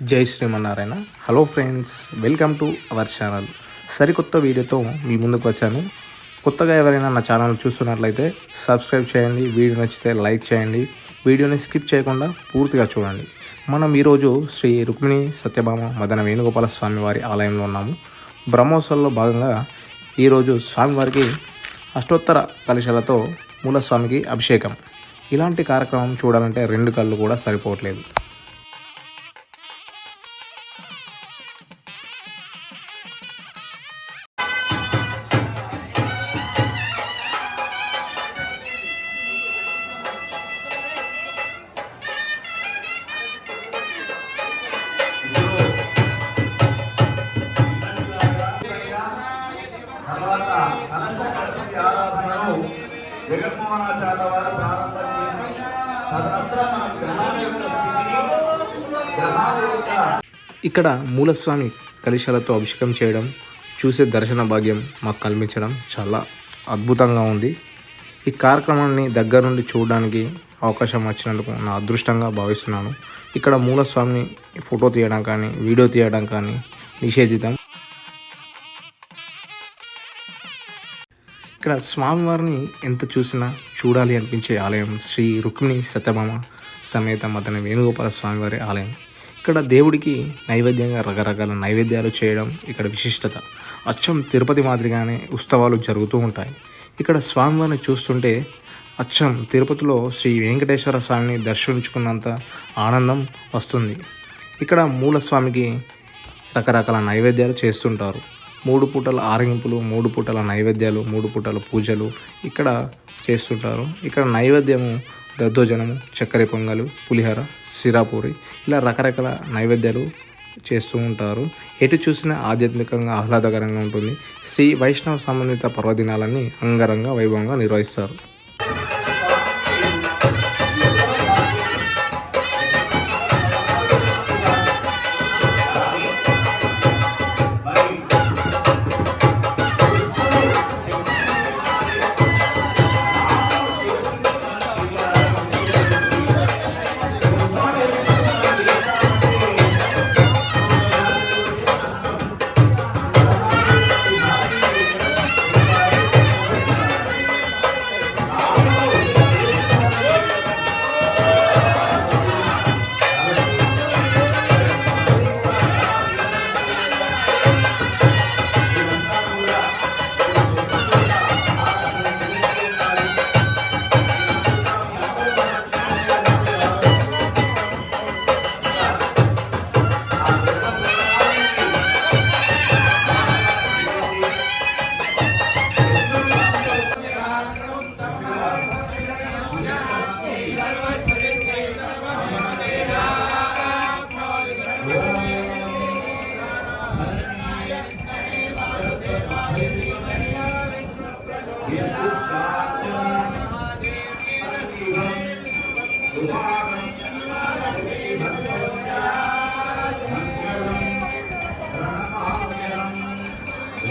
జై Srimannarayana. Hello friends welcome to our channel సరికొత్త వీడియోతో మీ ముందుకు వచ్చాను. కొత్తగా ఎవరైనా నా ఛానల్ చూస్తున్నట్లయితే సబ్స్క్రైబ్ చేయండి వీడియో నచ్చితే లైక్ చేయండి వీడియోని స్కిప్ చేయకుండా పూర్తిగా చూడండి. మనం ఈరోజు శ్రీ రుక్మిణి సత్యభామ మదన వేణుగోపాల స్వామి వారి ఆలయంలో ఉన్నాము. బ్రహ్మోత్సవంలో భాగంగా ఈరోజు స్వామివారికి అష్టోత్తర కలశాలతో మూలస్వామికి అభిషేకం. ఇలాంటి కార్యక్రమం చూడాలంటే రెండు కళ్ళు కూడా సరిపోవట్లేదు. ఇక్కడ మూలస్వామి కలశాలతో అభిషేకం చేయడం చూసే దర్శన భాగ్యం మాకు కల్పించడం చాలా అద్భుతంగా ఉంది. ఈ కార్యక్రమాన్ని దగ్గర నుండి చూడడానికి అవకాశం వచ్చినందుకు నా అదృష్టంగా భావిస్తున్నాను. ఇక్కడ మూలస్వామిని ఫోటో తీయడం కానీ వీడియో తీయడం కానీ నిషేధితం. ఇక్కడ స్వామివారిని ఎంత చూసినా చూడాలి అనిపించే ఆలయం శ్రీ రుక్మిణి సత్యభామ సమేత మదన వేణుగోపాల స్వామివారి ఆలయం. ఇక్కడ దేవుడికి నైవేద్యంగా రకరకాల నైవేద్యాలు చేయడం ఇక్కడ విశిష్టత. అచ్చం తిరుపతి మాదిరిగానే ఉత్సవాలు జరుగుతూ ఉంటాయి. ఇక్కడ స్వామివారిని చూస్తుంటే అచ్చం తిరుపతిలో శ్రీ వెంకటేశ్వర స్వామిని దర్శించుకున్నంత ఆనందం వస్తుంది. ఇక్కడ మూలస్వామికి రకరకాల నైవేద్యాలు చేస్తుంటారు. మూడు పూటల ఆరగింపులు మూడు పూటల నైవేద్యాలు మూడు పూటల పూజలు ఇక్కడ చేస్తుంటారు. ఇక్కడ నైవేద్యము దద్దోజనము చక్కెర పొంగలు పులిహోర సిరాపూరి ఇలా రకరకాల నైవేద్యాలు చేస్తూ ఉంటారు. ఎటు చూసినా ఆధ్యాత్మికంగా ఆహ్లాదకరంగా ఉంటుంది. శ్రీ వైష్ణవ సంబంధిత పర్వదినాలని అంగరంగ వైభవంగా నిర్వహిస్తారు.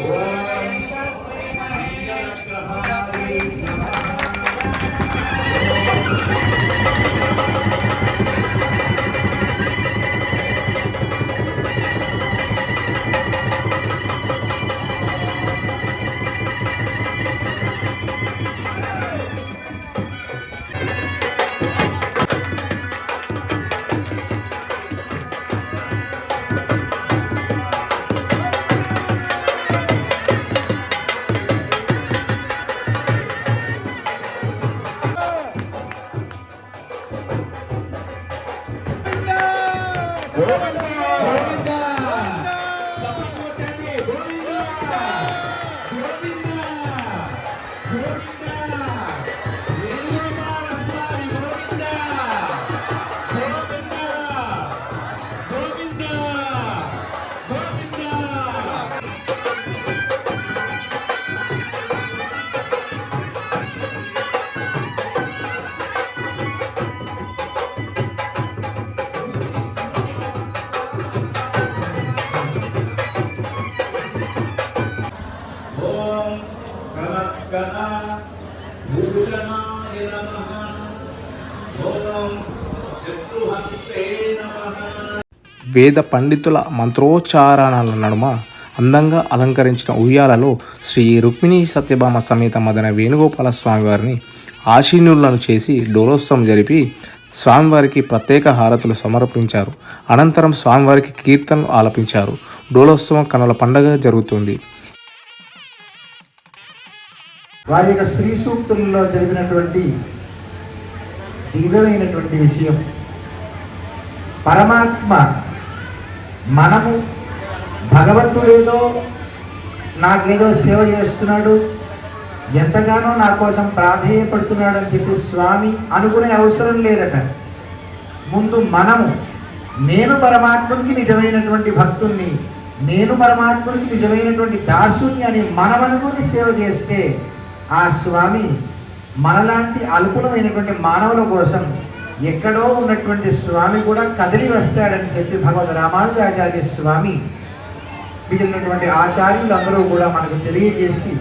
Oh. వేద పండితుల మంత్రోచ్చారణల నడుమ అందంగా అలంకరించిన ఉయ్యాలలో శ్రీ రుక్మిణి సత్యభామ సమేత మదన వేణుగోపాల స్వామివారిని ఆశీనులను చేసి డోలోత్సవం జరిపి స్వామివారికి ప్రత్యేక హారతులు సమర్పించారు. అనంతరం స్వామివారికి కీర్తనలు ఆలపించారు. డోలోత్సవం కనుల పండగ జరుగుతుంది. వారి యొక్క స్త్రీ సూక్తులలో జరిగినటువంటి దివ్యమైనటువంటి విషయం. పరమాత్మ మనము భగవంతుడేదో నాకేదో సేవ చేస్తున్నాడు ఎంతగానో నా కోసం ప్రాధేయపడుతున్నాడు అని చెప్పి స్వామి అనుకునే అవసరం లేదట. ముందు మనము నేను పరమాత్మునికి నిజమైనటువంటి భక్తుణ్ణి నేను పరమాత్మునికి నిజమైనటువంటి దాసుని అని మనం అనుకుని సేవ చేస్తే ఆ స్వామి మనలాంటి అల్పులమైనటువంటి మానవుల కోసం ఎక్కడో ఉన్నటువంటి స్వామి కూడా కదిలి వస్తాడని చెప్పి భగవద్ రామానుజాచార్య స్వామి మిగిలినటువంటి ఆచార్యులు అందరూ కూడా మనకు తెలియజేసి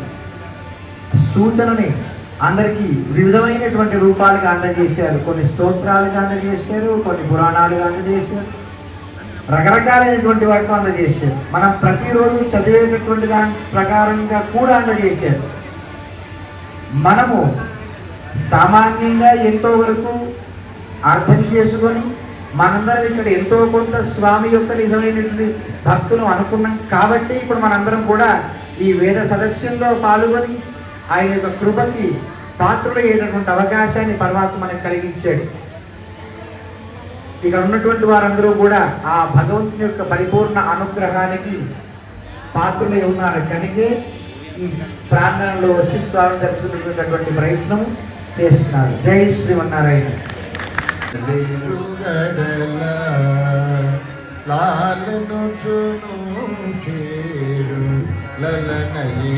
సూచనని అందరికీ వివిధమైనటువంటి రూపాలుగా అందజేశారు. కొన్ని స్తోత్రాలుగా అందజేశారు కొన్ని పురాణాలుగా అందజేశారు. రకరకాలైనటువంటి వాటిని అందజేశారు. మనం ప్రతిరోజు చదివేటటువంటి దాని ప్రకారంగా కూడా అందజేశారు. మనము సామాన్యంగా ఎంతో వరకు అర్థం చేసుకొని మనందరం ఇక్కడ ఎంతో కొంత స్వామి యొక్క నిజమైనటువంటి భక్తులు అనుకున్నాం. కాబట్టి ఇప్పుడు మనందరం కూడా ఈ వేద సదస్యంలో పాల్గొని ఆయన యొక్క కృపకి పాత్రులయ్యేటటువంటి అవకాశాన్ని పరమాత్మ మనకు కలిగించాడు. ఇక్కడ ఉన్నటువంటి వారందరూ కూడా ఆ భగవంతుని యొక్క పరిపూర్ణ అనుగ్రహానికి పాత్రులై ఉన్నారు. కనుకే ఈ ప్రాంగణంలో వచ్చి స్వామి దర్శించుకునేటటువంటి ప్రయత్నం చేస్తున్నారు. జై శ్రీమన్నారాయణ. గడల లాలను చును చేరు లలనయే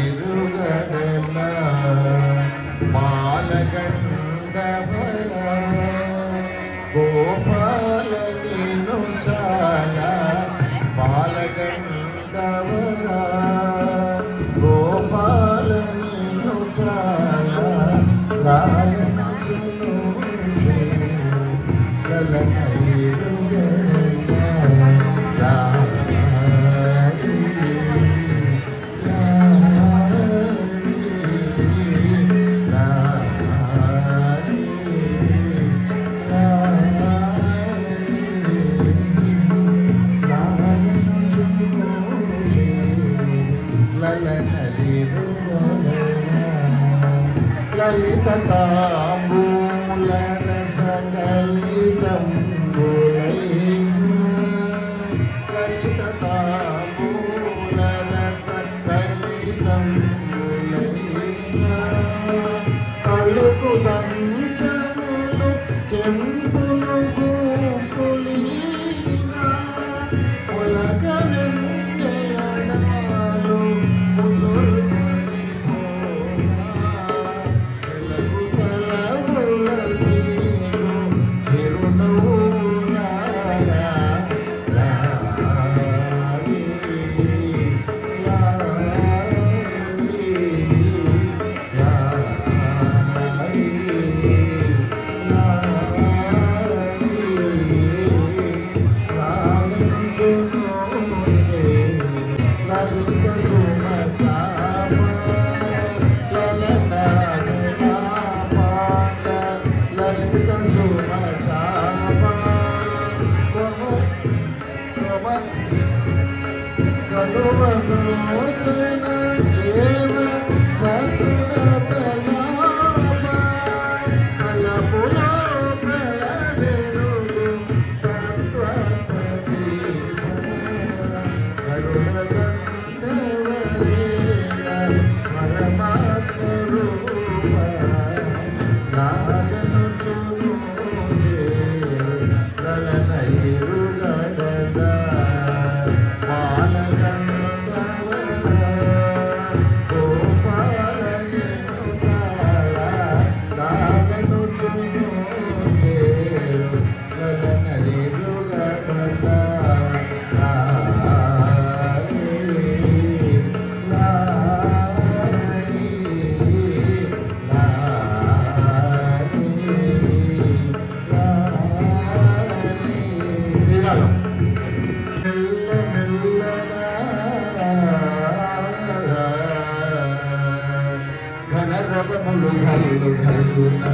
ఘనరవములు ఘల్లు ఘల్లున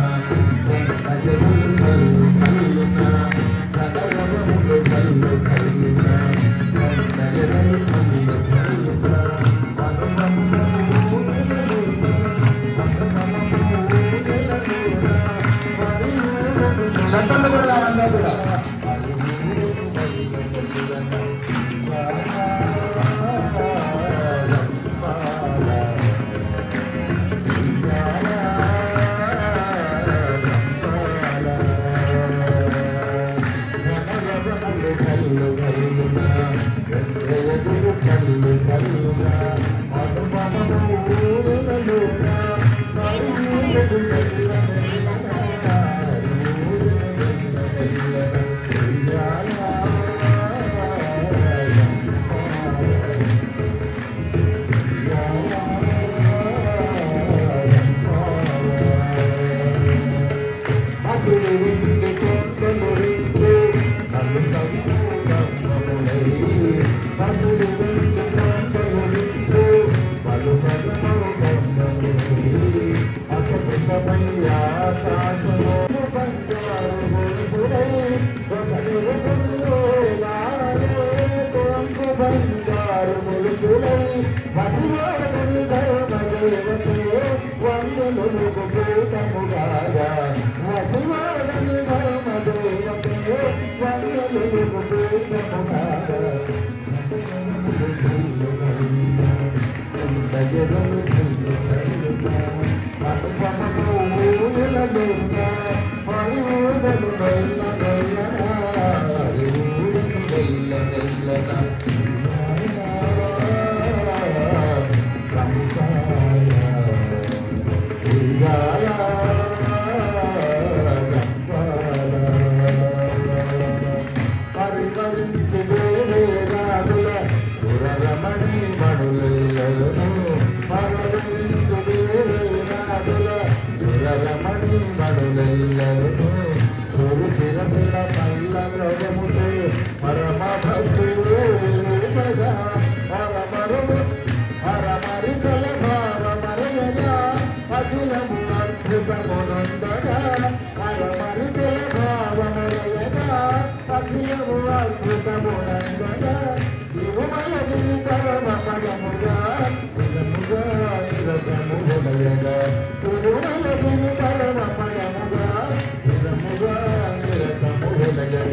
ప్రేమ జలు దేవతే వందలు నీకు ప్రీతముగా వసువాడని ధర్మ దేవతే వందలు నీకు ప్రీతముగా జగను అటు పదము ఊరిలో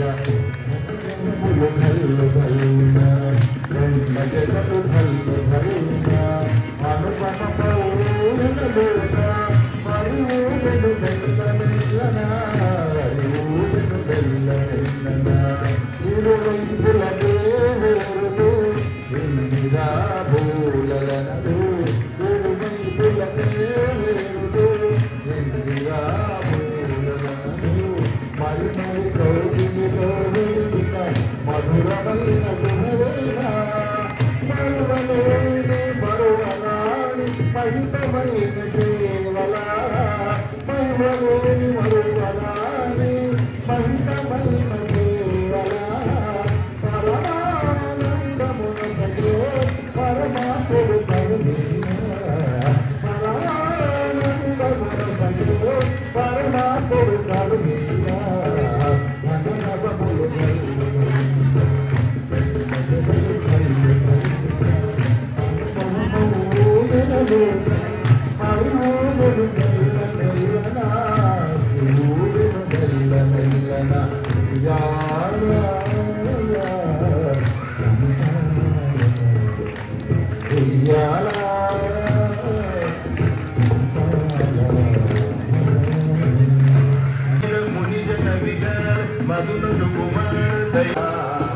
Thank you. the world they are.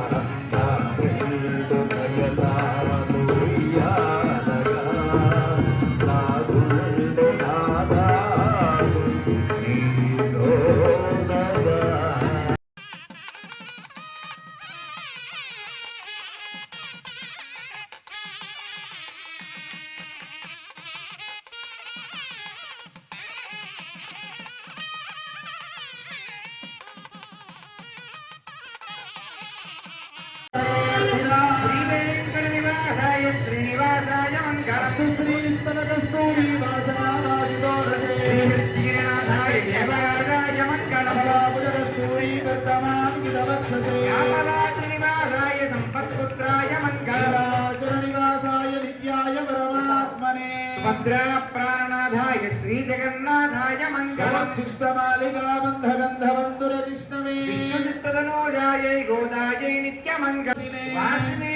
రాక్షసే యాతరాత్రినివాసాయ సంపత్పుత్రాయ మంగళం చరణివాసాయ విద్యాయ పరమాత్మనే. సుభద్రా ప్రాణనాథాయ శ్రీ జగన్నాథాయ మంగళం సమక్షిష్టమాలికా బంధగంధవంతురజిష్ణవే విష్ణు చిత్తదనోజాయై గోదాయై నిత్యమంగళం వాసునే